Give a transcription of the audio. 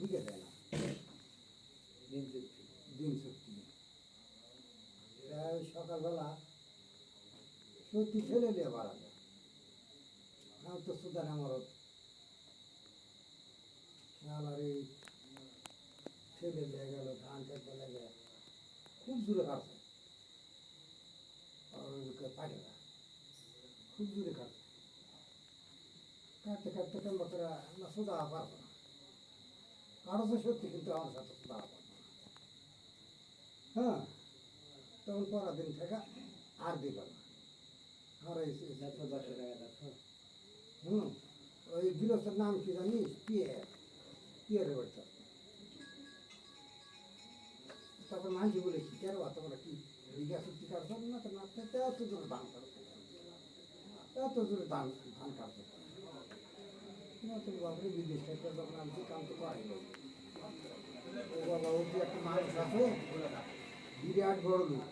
দিকে দেয় না দিন শক্তি দিন শক্তি সকালবেলা সত্যি ছেলে দিয়ে বাড়া যায় তো সুদার আমার খেয়াল আর এই ছেলে দিয়ে গেল ধান খেতে লেগে খুব দূরে কাটছে পাঠে না খুব দূরে কাটছে কাটতে কাটতে কেমন করে সুদা পারব না। কাটছে সত্যি কিন্তু আমার সাথে না হ্যাঁ। তখন পরের দিন থেকে আর দিল না। দেখো হুম, ওই গৃহস্থের নাম কি জানিস? পিয়ার পিয়ারে বাড়িতে তারপর মাঝি বলে কি, কেন তোমরা কি বিঘা সত্যি কাটছো না তো না তো এত দূরে ধান কাটছো এত দূরে ধান ধান কাটছো না তো বাপরে বিদেশ থেকে যখন আনছি, কাম তো করাই একটা মানুষ আছে বিরাট বড় লোক।